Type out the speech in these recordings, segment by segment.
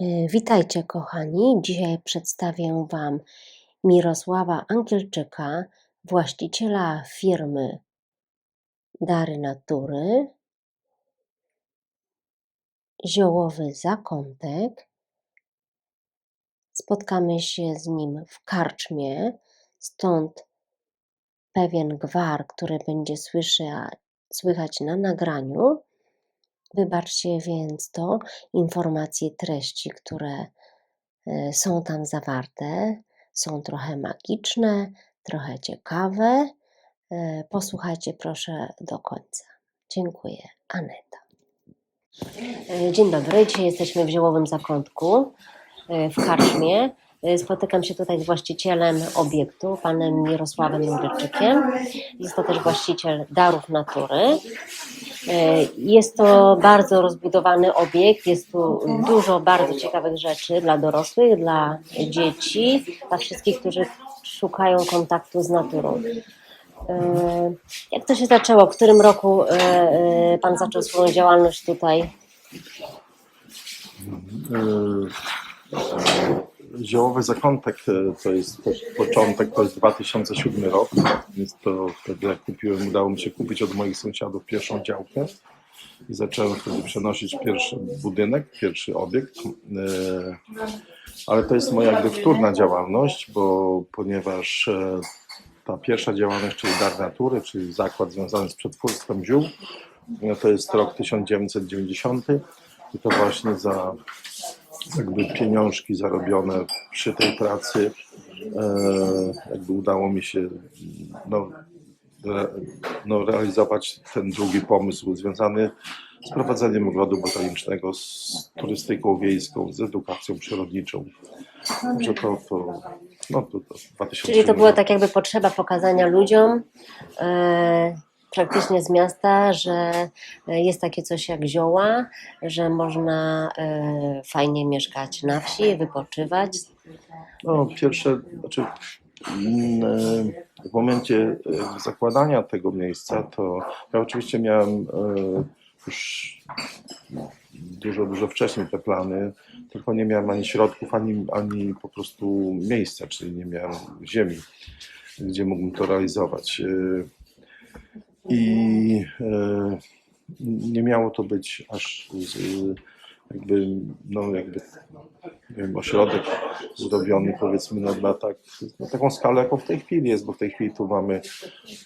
E, Witajcie kochani. Dzisiaj przedstawię Wam Mirosława Angielczyka, właściciela firmy Dary Natury, Ziołowy Zakątek. Spotkamy się z nim w karczmie, stąd pewien gwar, który będzie słysza, słychać na nagraniu. Wybaczcie więc to informacje, treści, które e, są tam zawarte. Są trochę magiczne, trochę ciekawe. E, Posłuchajcie proszę do końca. Dziękuję. Aneta. E, Dzień dobry. Dzisiaj jesteśmy w Ziołowym Zakątku w Karczmie. Spotykam się tutaj z właścicielem obiektu, panem Mirosławem Jurczykiem. Jest to też właściciel darów natury. E, Jest to bardzo rozbudowany obiekt, jest tu dużo bardzo ciekawych rzeczy dla dorosłych, dla dzieci, dla wszystkich, którzy szukają kontaktu z naturą. E, Jak to się zaczęło? W którym roku e, Pan zaczął swoją działalność tutaj? Ziołowy zakątek e, to jest początek, to jest 2007 rok, więc to wtedy kupiłem, udało mi się kupić od moich sąsiadów pierwszą działkę i zacząłem wtedy przenosić pierwszy budynek, pierwszy obiekt. E, Ale to jest moja jakby wtórna działalność, bo ponieważ e, ta pierwsza działalność, czyli Dar Natury, czyli zakład związany z przetwórstwem ziół, no to jest rok 1990 i to właśnie za jakby pieniążki zarobione przy tej pracy e, jakby udało mi się no, re, no, realizować ten drugi pomysł związany z prowadzeniem ogrodu botanicznego, z turystyką wiejską, z edukacją przyrodniczą. Że to, to, no, to, to 2007 Czyli to była tak jakby potrzeba pokazania ludziom e, praktycznie z miasta, że e, jest takie coś jak zioła, że można e, fajnie mieszkać na wsi, wypoczywać. No, pierwsze, znaczy mm, e, w momencie zakładania tego miejsca, to ja oczywiście miałem już dużo, dużo wcześniej te plany, tylko nie miałem ani środków, ani, ani po prostu miejsca, czyli nie miałem ziemi, gdzie mógłbym to realizować. I e, nie miało to być aż z, jakby, no jakby wiem, ośrodek zrobiony powiedzmy no, na, tak, na taką skalę, jaką w tej chwili jest, bo w tej chwili tu mamy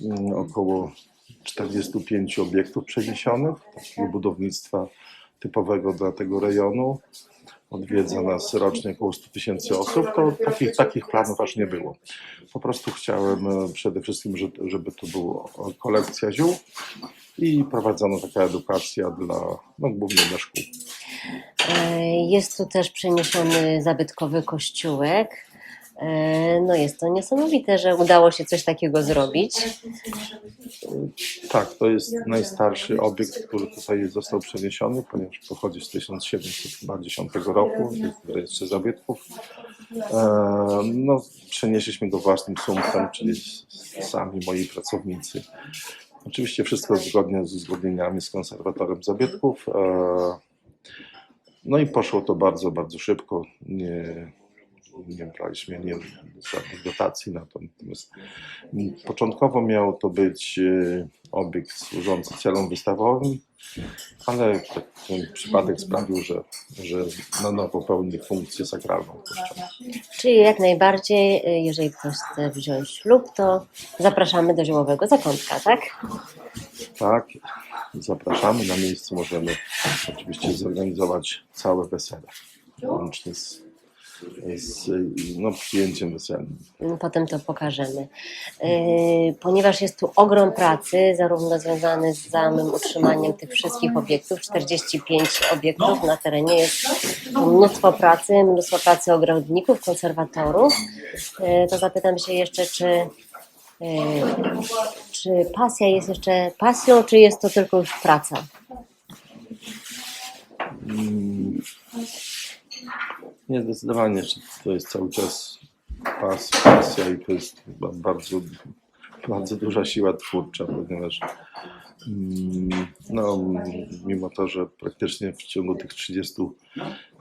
mm, około 45 obiektów przeniesionych, budownictwa typowego dla tego rejonu. Odwiedza nas rocznie około 100 tysięcy osób, to takich, takich planów aż nie było. Po prostu chciałem e, przede wszystkim, że- żeby to była kolekcja ziół i prowadzono taka edukacja dla, no głównie dla szkół. E, Jest tu też przeniesiony zabytkowy kościółek. E, No jest to niesamowite, że udało się coś takiego zrobić. Tak, to jest najstarszy obiekt, który tutaj został przeniesiony, ponieważ pochodzi z 1710 roku, jest w rejestrze zabytków. E, No, przenieśliśmy go własnym sumptem, czyli sami moi pracownicy. Oczywiście wszystko zgodnie z uzgodnieniami z konserwatorem zabytków. E, No i poszło to bardzo, bardzo szybko. Nie, nie braliśmy nie, żadnych dotacji na to. Natomiast początkowo miał to być e, obiekt służący celom wystawowym, ale tak, ten przypadek sprawił, że, że na nowo pełni funkcję sakralną kościoła. Czyli jak najbardziej, e, jeżeli ktoś chce wziąć ślub, to zapraszamy do ziołowego zakątka, tak? Tak, zapraszamy na miejscu. Możemy oczywiście zorganizować całe wesele, łącznie z, z no, przyjęciem weselnym. Mm, Potem to pokażemy. E, Ponieważ jest tu ogrom pracy, zarówno związany z samym utrzymaniem tych wszystkich obiektów, 45 obiektów na terenie, jest mnóstwo pracy, mnóstwo pracy ogrodników, konserwatorów, e, to zapytam się jeszcze, czy, e, czy pasja jest jeszcze pasją, czy jest to tylko już praca? Nie, zdecydowanie, to jest cały czas pas, pasja i to jest bardzo, bardzo duża siła twórcza, ponieważ mm, no, mimo to, że praktycznie w ciągu tych 33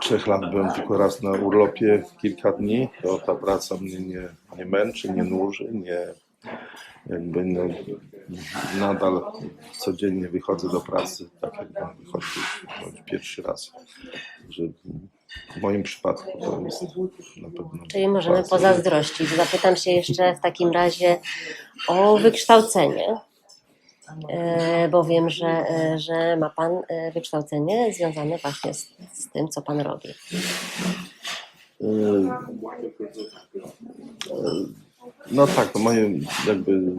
trzech lat byłem tylko raz na urlopie kilka dni, to ta praca mnie nie, nie męczy, nie nuży, nie jakby no, nadal codziennie wychodzę do pracy, tak jak mam wychodził choć pierwszy raz. Że w moim przypadku to jest na pewno. Czyli możemy bardzo- pozazdrościć. Zapytam się jeszcze w takim razie o wykształcenie, e, bo wiem, że, e, że ma Pan e, wykształcenie związane właśnie z, z tym, co Pan robi. No tak, to moje jakby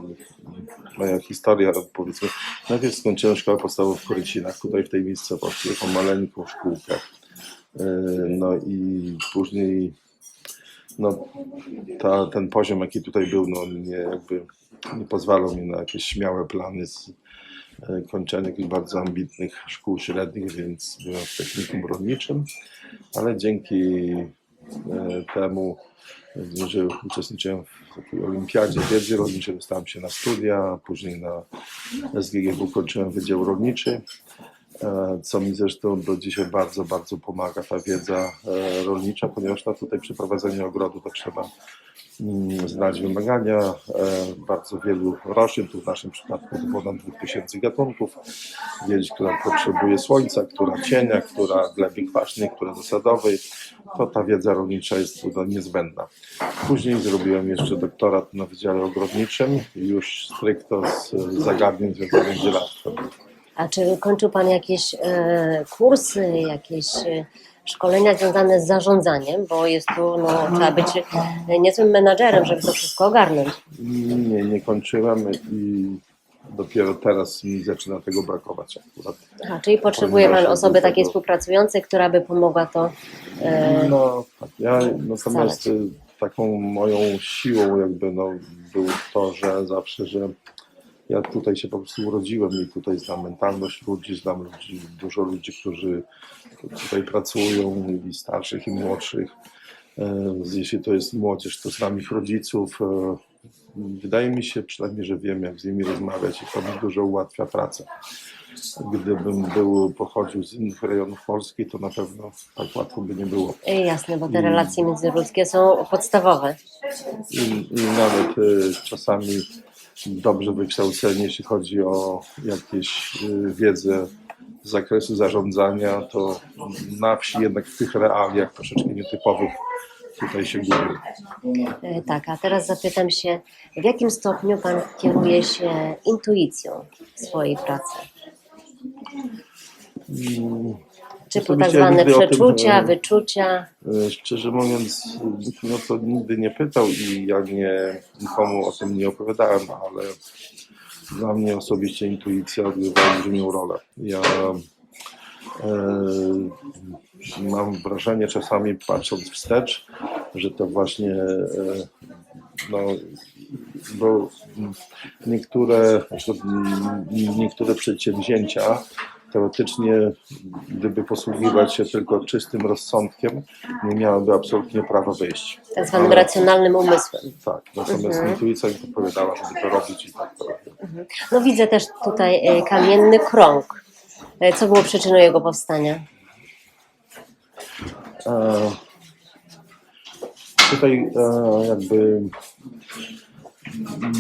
moja historia, powiedzmy, najpierw skończyłem szkołę podstawową w Korycinach, tutaj w tej miejscowości, taką maleńką szkółkę. Y, No i później no, ta, ten poziom, jaki tutaj był, no nie, jakby nie pozwalał mi na jakieś śmiałe plany z e, kończenia jakichś bardzo ambitnych szkół średnich, więc byłem w technikum rolniczym, ale dzięki temu, że uczestniczyłem w takiej olimpiadzie wiedzy rolniczej, dostałem się na studia, później na SGGW kończyłem Wydział Rolniczy, e, co mi zresztą do dzisiaj bardzo, bardzo pomaga ta wiedza e, rolnicza, ponieważ na tutaj przy prowadzeniu ogrodu to trzeba mm, znać wymagania e, bardzo wielu roślin, tu w naszym przypadku ponad 2000 gatunków, wiedzieć, która potrzebuje słońca, która cienia, która gleby kwaśnej, która zasadowej, to ta wiedza rolnicza jest tutaj niezbędna. Później zrobiłem jeszcze doktorat na Wydziale Ogrodniczym, już stricto z zagadnień związanych z zielarstwem. A czy kończył Pan jakieś e, kursy, jakieś e, szkolenia związane z zarządzaniem, bo jest tu, no, trzeba być e, niezłym menadżerem, żeby to wszystko ogarnąć. Nie, nie kończyłem i dopiero teraz mi zaczyna tego brakować akurat. Aha, czyli potrzebuje Pan Ponieważ osoby takiej tego- współpracującej, która by pomogła to e, No, tak. ja natomiast y, taką moją siłą jakby no, było to, że zawsze, że ja tutaj się po prostu urodziłem i tutaj znam mentalność ludzi, znam ludzi, dużo ludzi, którzy tutaj pracują i starszych i młodszych. E, Jeśli to jest młodzież, to znam ich rodziców. E, Wydaje mi się przynajmniej, że wiem jak z nimi rozmawiać i to mi dużo ułatwia pracę. Gdybym był, pochodził z innych rejonów Polski, to na pewno tak łatwo by nie było. e, jasne, bo te relacje międzyludzkie są podstawowe. I, i nawet czasami dobrze wykształceni, jeśli chodzi o jakieś y, wiedzę z zakresu zarządzania, to na wsi jednak w tych realiach troszeczkę nietypowych tutaj się gubi. E, tak, a teraz zapytam się, w jakim stopniu Pan kieruje się intuicją w swojej pracy? Mm, Czy po tak zwane tym, przeczucia, e, wyczucia? y, Szczerze mówiąc, nikt mi o to nigdy nie pytał i ja nie, nikomu o tym nie opowiadałem, ale dla mnie osobiście intuicja odgrywa olbrzymią rolę. Ja e, mam wrażenie czasami patrząc wstecz, że to właśnie e, no, bo niektóre, niektóre przedsięwzięcia teoretycznie, gdyby posługiwać się tylko czystym rozsądkiem, nie miałyby absolutnie prawa wyjść. Tak zwanym ale- racjonalnym umysłem. Tak, natomiast Mhm. intuicja mi podpowiadała, żeby to robić i tak to robię. No widzę też tutaj e, kamienny krąg. E, Co było przyczyną jego powstania? E, tutaj e, jakby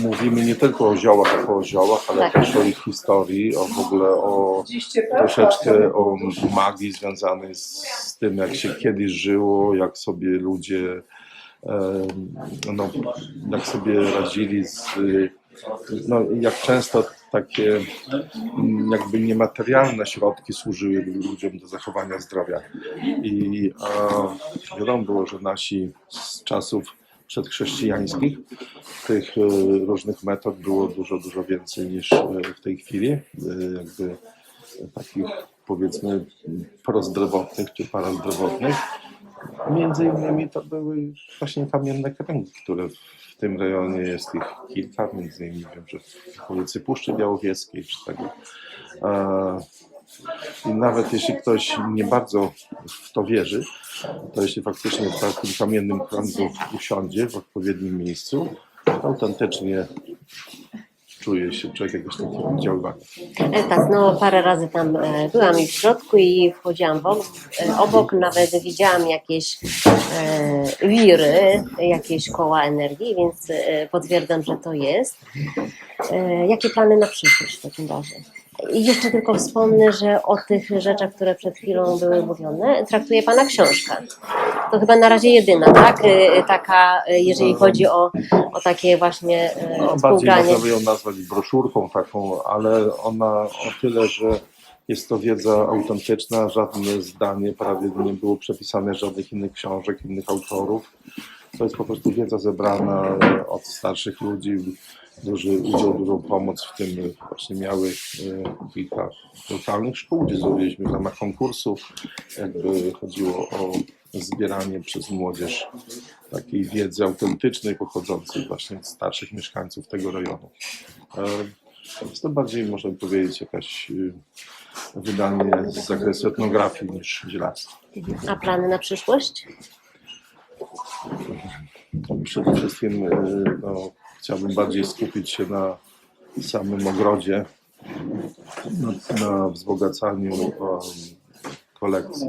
mówimy nie tylko o ziołach jako o ziołach, ale Tak. też o ich historii, o w ogóle o troszeczkę o magii związanej z, z tym, jak się kiedyś żyło, jak sobie ludzie no, jak sobie radzili z no, jak często takie mm, jakby niematerialne środki służyły ludziom do zachowania zdrowia. I a, wiadomo było, że nasi z czasów przedchrześcijańskich tych e, różnych metod było dużo, dużo więcej niż e, w tej chwili. E, Jakby takich powiedzmy prozdrowotnych czy parazdrowotnych. Między innymi to były właśnie kamienne kręgi, które w tym rejonie jest ich kilka, między innymi wiem, że w okolicy Puszczy Białowieskiej czy tego. I nawet jeśli ktoś nie bardzo w to wierzy, to jeśli faktycznie w takim kamiennym kręgu usiądzie w odpowiednim miejscu, to autentycznie czuje się człowiek jakoś takie oddziaływanie. E, Tak, no parę razy tam e, byłam i w środku i wchodziłam e, obok nawet widziałam jakieś wiry, jakieś koła energii, więc potwierdzam, że to jest. Jakie plany na przyszłość w takim razie? I jeszcze tylko wspomnę, że o tych rzeczach, które przed chwilą były mówione, traktuje Pana książka. To chyba na razie jedyna, tak? E, Taka, e, jeżeli chodzi o, o takie właśnie No, bardziej współgranie. można by ją nazwać broszurką taką, ale ona o tyle, że jest to wiedza autentyczna, żadne zdanie prawie nie było przepisane z żadnych innych książek, innych autorów. To jest po prostu wiedza zebrana od starszych ludzi. Duży udział, dużą pomoc w tym właśnie miały e, kilka lokalnych szkół, gdzie zrobiliśmy w ramach konkursów. Jakby chodziło o zbieranie przez młodzież takiej wiedzy autentycznej, pochodzącej właśnie od starszych mieszkańców tego rejonu. E, Jest to bardziej, można by powiedzieć, jakaś y, wydanie z zakresu etnografii niż dzielactwa. A plany na przyszłość? Przede wszystkim y, no, chciałbym bardziej skupić się na samym ogrodzie, na, na wzbogacaniu um, kolekcji.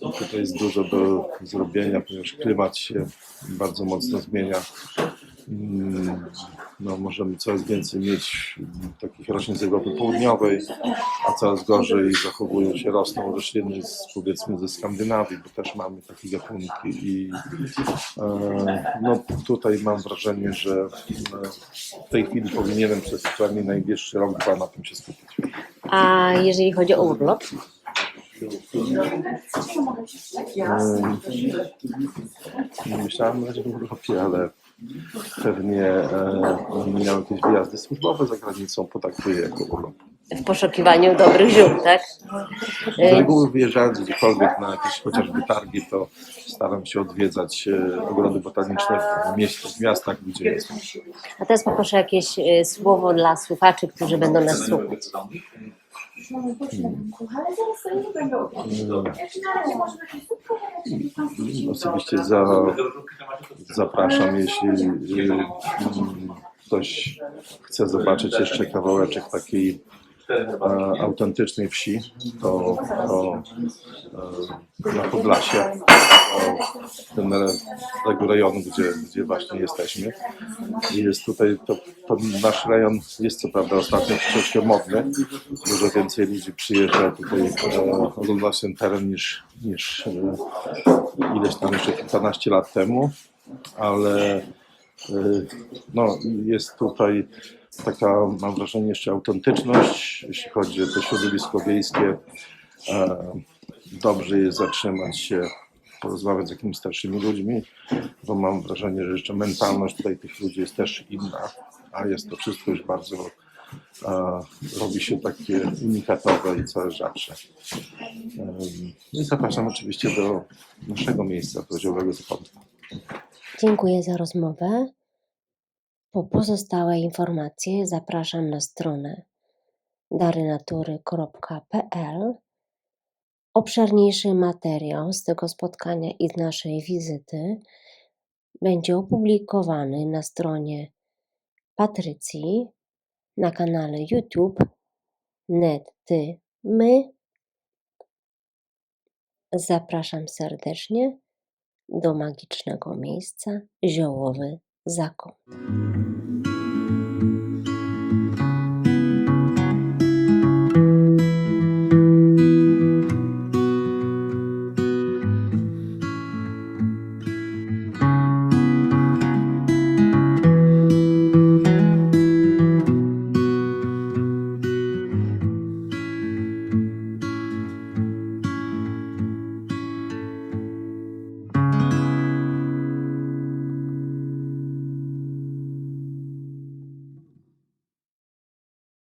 Tutaj jest dużo do zrobienia, ponieważ klimat się bardzo mocno zmienia. Mm, No, możemy coraz więcej mieć takich roślin z Europy Południowej, a coraz gorzej zachowują się, rosną rośliny z, powiedzmy ze Skandynawii, bo też mamy takie gatunki i e, no, tutaj mam wrażenie, że e, w tej chwili powinienem przez przynajmniej najbliższy rok, dwa na tym się skupić. A jeżeli chodzi o urlop? Nie myślałem w Europie, ale pewnie e, miał jakieś wyjazdy służbowe za granicą, potraktuję jako urlop. W poszukiwaniu dobrych ziół, tak? Z E, reguły wyjeżdżając gdziekolwiek na jakieś chociażby targi, to staram się odwiedzać e, ogrody botaniczne w, mieście, w miastach, gdzie jestem. A teraz poproszę jakieś e, słowo dla słuchaczy, którzy będą nas słuchać. Ale zaraz sobie nie będę opowiadać. Jak na razie może na końcówkę, Osobiście za, zapraszam, jeśli y, mm, ktoś chce zobaczyć jeszcze kawałeczek takiej e, autentycznej wsi, to, to e, na Podlasie, to ten tego rejonu, gdzie, gdzie właśnie jesteśmy. I jest tutaj, to, to nasz rejon jest co prawda ostatnio troszeczkę modny, dużo więcej ludzi przyjeżdża tutaj e, oglądać ten teren niż, niż e, ileś tam jeszcze kilkanaście lat temu, ale no, jest tutaj taka, mam wrażenie, jeszcze autentyczność, jeśli chodzi o to środowisko wiejskie. E, Dobrze jest zatrzymać się, porozmawiać z jakimiś starszymi ludźmi, bo mam wrażenie, że jeszcze mentalność tutaj tych ludzi jest też inna, a jest to wszystko już bardzo e, robi się takie unikatowe i coraz rzadsze. Em, No i zapraszam oczywiście do naszego miejsca, Koziołowego Zakątka. Dziękuję za rozmowę. Po pozostałe informacje zapraszam na stronę darynatury.pl. Obszerniejszy materiał z tego spotkania i z naszej wizyty będzie opublikowany na stronie Patrycji, na kanale YouTube Net Ty My. Zapraszam serdecznie do magicznego miejsca Ziołowy Zakon.